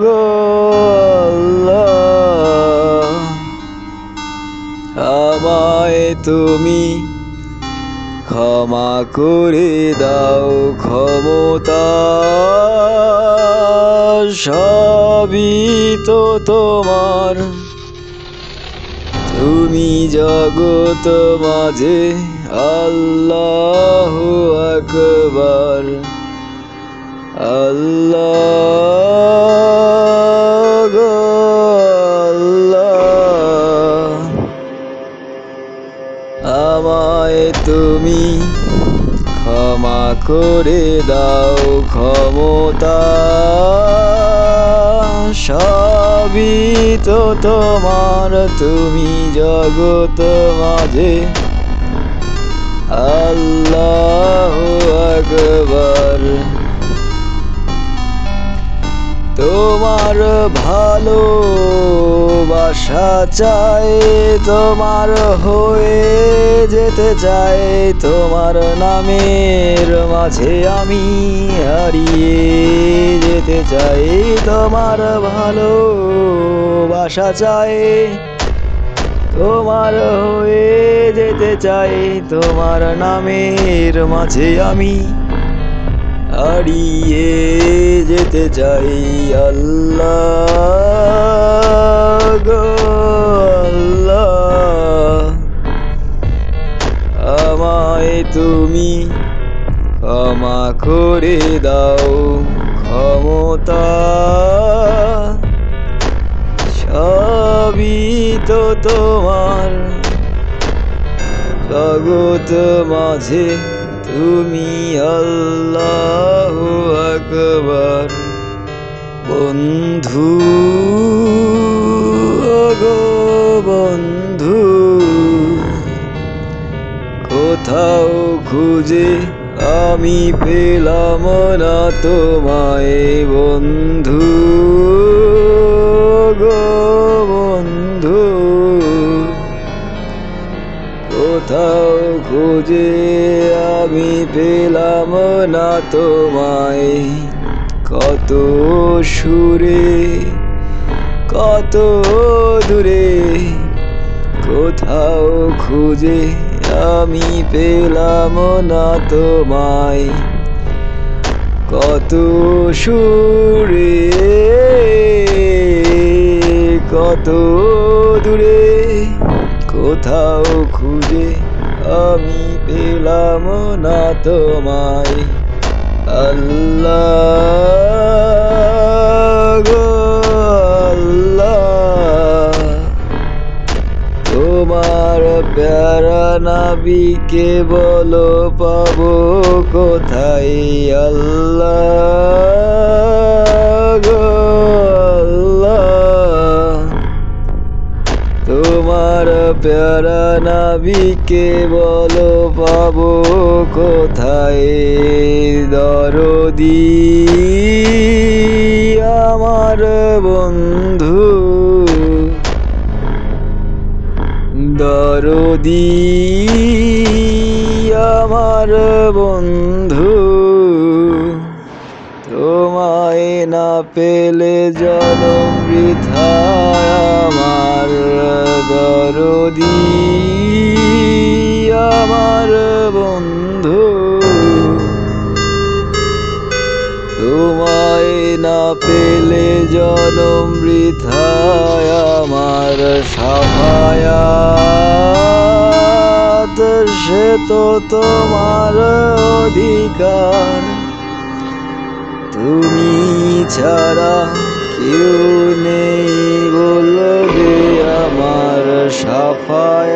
গো আল্লাহ। আমায় তুমি ক্ষমা করে দাও, ক্ষমতা সবই তো তোমার। তুমি জগত মাঝে আল্লাহ আকবার। আল্লাহ আল্লাহ। আমায় তুমি ক্ষমা করে দাও, ক্ষমতা সবই তো তোমার। তুমি জগত মাঝে আল্লাহ আকবার। তোমার ভালো বাসা চাই, তোমার হয়ে যেতে চাই, তোমার নামের মাঝে আমি হারিয়ে যেতে চাই, তোমার ভালো বাসা চাই, তোমার হয়ে যেতে চাই, তোমার নামের মাঝে আমি হারিয়ে যেতে চাই, আল্লাহ গো আমায় তুমি ক্ষমা করে দাও, ক্ষমতা সবই তো তোমার। জগৎ মাঝে তুমি আল্লাহ। কোথাও খুঁজে আমি পেলাম না তোমায়, বন্ধু। গো বন্ধু, কোথাও খুঁজে আমি পেলাম না তোমায়। কত সুরে, কত দূরে কোথাও খুঁজে আমি পেলাম না তোমায়। কত সুরে, কত দূরে, কোথাও খুঁজে আমি পেলাম না তোমায়। আল্লাহ তোমার প্যারা নাবিকে বলো পাবো কোথায়? আল্লাহ তোমার প্যারা নাবিকে বলো পাবো কোথায়? দরদি আমার বন্ধু। দরদি, আমার বন্ধু, তোমায় না পেলে বৃথায় আমার দরদি, আমার বন্ধু, তোমায় না পেলে বৃথায় আমার সাফায়াত সে তো তোমার অধিকার। তুমি ছাড়া কেউ নেই বলবে আমার সাফায়।